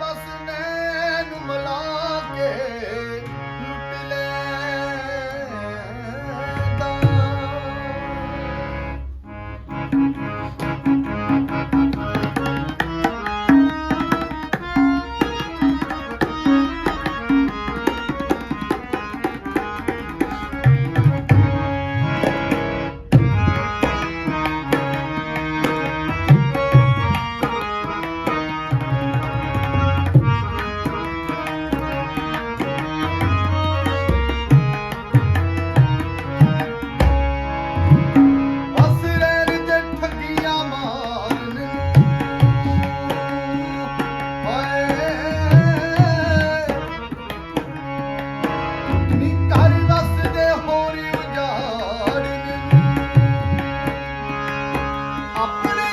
ਬਸ ਨੈਣ ਮਲਾ ਕੇ ਲੁੱਟ ਲੈਂਦਾ। Open